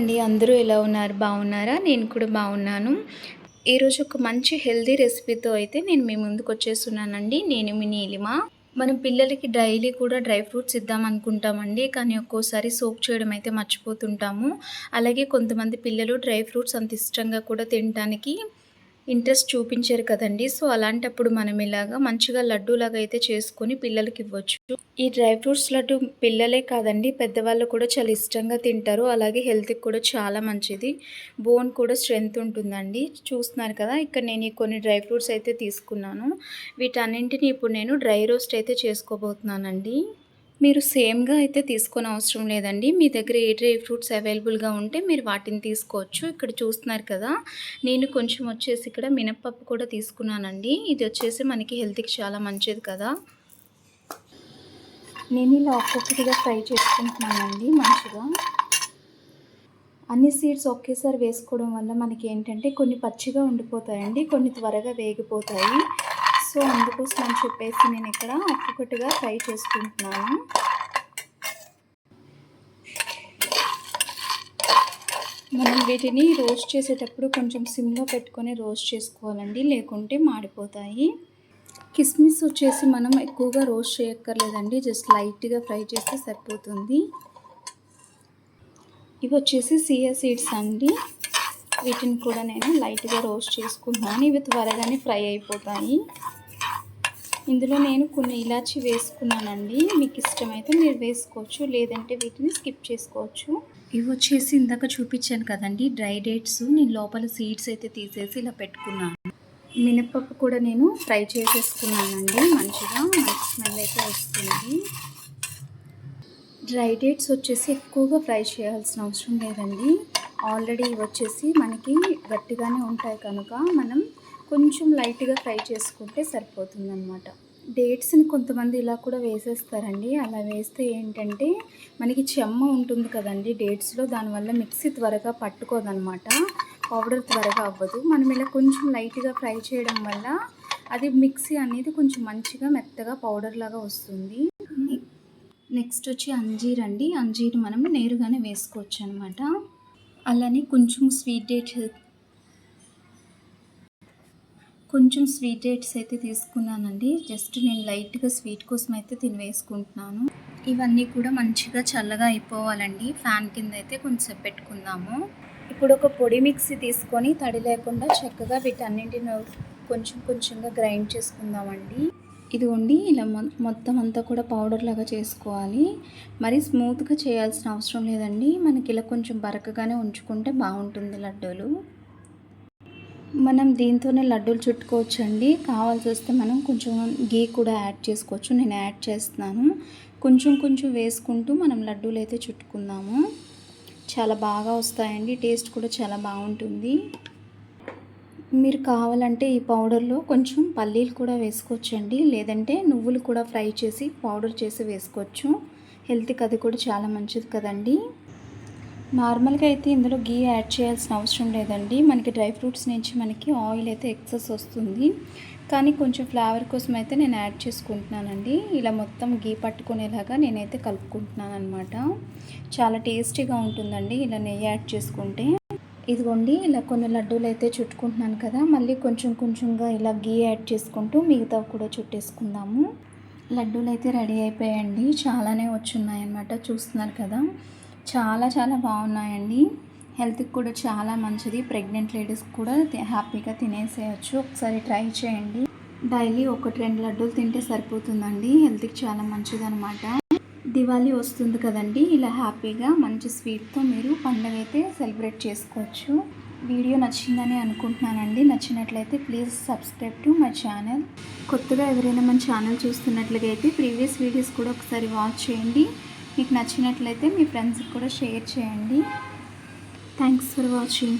అండి. అందరూ ఎలా ఉన్నారు? బాగున్నారా? నేను కూడా బాగున్నాను. ఈరోజు ఒక మంచి హెల్దీ రెసిపీతో అయితే నేను మీ ముందుకు వచ్చేస్తున్నానండి. నేను మీ నీలిమ. మనం పిల్లలకి డైలీ కూడా డ్రై ఫ్రూట్స్ ఇద్దాం అనుకుంటామండి. కానీ ఒక్కోసారి సోక్ చేయడం అయితే మర్చిపోతుంటాము. అలాగే కొంతమంది పిల్లలు డ్రై ఫ్రూట్స్ అంత ఇష్టంగా కూడా తినడానికి ఇంట్రెస్ట్ చూపించారు కదండి. సో అలాంటప్పుడు మనం ఇలాగా మంచిగా లడ్డూలాగా అయితే చేసుకొని పిల్లలకి ఇవ్వచ్చు. ఈ డ్రై ఫ్రూట్స్ లడ్డు పిల్లలే కాదండి పెద్దవాళ్ళు కూడా చాలా ఇష్టంగా తింటారు. అలాగే హెల్త్కి కూడా చాలా మంచిది. బోన్ కూడా స్ట్రెంగ్త్ ఉంటుందండి. చూస్తున్నారు కదా ఇక్కడ నేను కొన్ని డ్రై ఫ్రూట్స్ అయితే తీసుకున్నాను. వీటన్నింటిని ఇప్పుడు నేను డ్రై రోస్ట్ అయితే చేసుకోబోతున్నానండి. మీరు సేమ్గా అయితే తీసుకొని అవసరం లేదండి. మీ దగ్గర ఏ డ్రై ఫ్రూట్స్ అవైలబుల్గా ఉంటే మీరు వాటిని తీసుకోవచ్చు. ఇక్కడ చూస్తున్నారు కదా నేను కొంచెం వచ్చేసి ఇక్కడ మినప్పప్పు కూడా తీసుకున్నానండి. ఇది వచ్చేసి మనకి హెల్త్కి చాలా మంచిది కదా. నేను ఇలా ఒక్కొక్కటిగా ఫ్రై చేసుకుంటున్నానండి మంచిగా. అన్ని సీడ్స్ ఒకేసారి వేసుకోవడం వల్ల మనకి ఏంటంటే కొన్ని పచ్చిగా ఉండిపోతాయండి కొన్ని త్వరగా వేగిపోతాయి. సో అందుకోసం అని చెప్పేసి నేను ఇక్కడ ఒక్కొక్కటిగా ఫ్రై చేసుకుంటున్నాను. మనం వీటిని రోస్ట్ చేసేటప్పుడు కొంచెం సిమ్లో పెట్టుకొని రోస్ట్ చేసుకోవాలండి లేకుంటే మాడిపోతాయి. కిస్మిస్ వచ్చేసి మనం ఎక్కువగా రోస్ట్ చేయక్కర్లేదండి జస్ట్ లైట్గా ఫ్రై చేస్తే సరిపోతుంది. ఇవి వచ్చేసి సియా సీడ్స్ అండి. వీటిని కూడా నేను లైట్గా రోస్ట్ చేసుకుంటున్నాను. ఇవి త్వరగానే ఫ్రై అయిపోతాయి. ఇందులో నేను కొన్ని ఇలాచి వేసుకున్నానండి. మీకు ఇష్టమైతే మీరు వేసుకోవచ్చు. లేదంటే వీటిని స్కిప్ చేసుకోవచ్చు. ఇవి వచ్చేసి ఇందాక చూపించాను కదండి. Dry dates. నేను లోపల సీడ్స్ అయితే తీసేసి ఇలా పెట్టుకున్నాను. మినపప్పు కూడా నేను ఫ్రై చేసేసుకున్నానండి. మంచిగా మంచి స్మెల్ అయితే వస్తుంది. డ్రై డేట్స్ వచ్చేసి ఎక్కువగా ఫ్రై చేయాల్సిన అవసరం లేదండి. ఆల్రెడీ వచ్చేసి మనకి గట్టిగానే ఉంటాయి కనుక మనం కొంచెం లైట్గా ఫ్రై చేసుకుంటే సరిపోతుంది అనమాట డేట్స్ని కొంతమంది ఇలా కూడా వేసేస్తారండి. అలా వేస్తే ఏంటంటే మనకి చెమ్మ ఉంటుంది కదండి డేట్స్లో దానివల్ల మిక్సీ త్వరగా పట్టుకోదనమాట పౌడర్ త్వరగా అవ్వదు. మనం ఇలా కొంచెం లైట్గా ఫ్రై చేయడం వల్ల అది మిక్సీ అనేది కొంచెం మంచిగా మెత్తగా పౌడర్ లాగా వస్తుంది. నెక్స్ట్ వచ్చి అంజీర్ అండి. అంజీర్ మనం నేరుగానే వేసుకోవచ్చు అనమాట అలానే కొంచెం స్వీట్ డేట్స్ కొంచెం స్వీట్ డేట్స్ అయితే తీసుకున్నానండి. జస్ట్ నేను లైట్గా స్వీట్ కోసం అయితే తిని వేసుకుంటున్నాను ఇవన్నీ కూడా మంచిగా చల్లగా అయిపోవాలండి. ఫ్యాన్ కింద అయితే కొంచెం పెట్టుకుందాము. ఇప్పుడు ఒక పొడి మిక్సీ తీసుకొని తడి లేకుండా చక్కగా వీటన్నింటిని కొంచెం కొంచెంగా గ్రైండ్ చేసుకుందామండి. ఇది ఉండి ఇలా మొత్తం అంతా కూడా పౌడర్ లాగా చేసుకోవాలి. మరి స్మూత్గా చేయాల్సిన అవసరం లేదండి. మనకి ఇలా కొంచెం బరకగానే ఉంచుకుంటే బాగుంటుంది లడ్డూలు. మనం దీంతోనే లడ్డూలు చుట్టుకోవచ్చు అండి కావాల్సి వస్తే మనం కొంచెం గీ కూడా యాడ్ చేసుకోవచ్చు. నేను యాడ్ చేస్తున్నాను. కొంచెం కొంచెం వేసుకుంటూ మనం లడ్డూలు అయితే చుట్టుకుందాము. చాలా బాగా వస్తాయండి. టేస్ట్ కూడా చాలా బాగుంటుంది. మీరు కావాలంటే ఈ పౌడర్లో కొంచెం పల్లీలు కూడా వేసుకోవచ్చండి. లేదంటే నువ్వులు కూడా ఫ్రై చేసి పౌడర్ చేసి వేసుకోవచ్చు. హెల్త్కి అది కూడా చాలా మంచిది కదండీ. నార్మల్గా అయితే ఇందులో గీ యాడ్ చేయాల్సిన అవసరం లేదండి. మనకి డ్రై ఫ్రూట్స్ నుంచి మనకి ఆయిల్ అయితే ఎక్సెస్ వస్తుంది. కానీ కొంచెం ఫ్లేవర్ కోసం అయితే నేను యాడ్ చేసుకుంటున్నానండి. ఇలా మొత్తం గీ పట్టుకునేలాగా నేనైతే కలుపుకుంటున్నాను అనమాట చాలా టేస్టీగా ఉంటుందండి ఇలా నెయ్యి యాడ్ చేసుకుంటే. ఇదిగోండి ఇలా కొన్ని లడ్డూలు అయితే చుట్టుకుంటున్నాను కదా మళ్ళీ కొంచెం కొంచెంగా ఇలా గీ యాడ్ చేసుకుంటూ మిగతా కూడా చుట్టేసుకుందాము. లడ్డూలు అయితే రెడీ అయిపోయాయండి. చాలానే వచ్చున్నాయి అన్నమాట చూస్తున్నారు కదా. చాలా చాలా బాగున్నాయండి. హెల్త్కి కూడా చాలా మంచిది. ప్రెగ్నెంట్ లేడీస్ కూడా హ్యాపీగా తినేసేయచ్చు. ఒకసారి ట్రై చేయండి. డైలీ ఒకటి రెండు లడ్డూలు తింటే సరిపోతుందండి. హెల్త్కి చాలా మంచిది అనమాట దివాళీ వస్తుంది కదండి. ఇలా హ్యాపీగా మంచి స్వీట్తో మీరు పండుగ అయితే సెలబ్రేట్ చేసుకోవచ్చు. వీడియో నచ్చిందని అనుకుంటున్నానండి. నచ్చినట్లయితే please subscribe to my channel. కొత్తగా ఎవరైనా మన ఛానల్ చూస్తున్నట్లుగా అయితే ప్రీవియస్ వీడియోస్ కూడా ఒకసారి వాచ్ చేయండి. మీకు నచ్చినట్లయితే మీ ఫ్రెండ్స్కి కూడా షేర్ చేయండి. Thanks for watching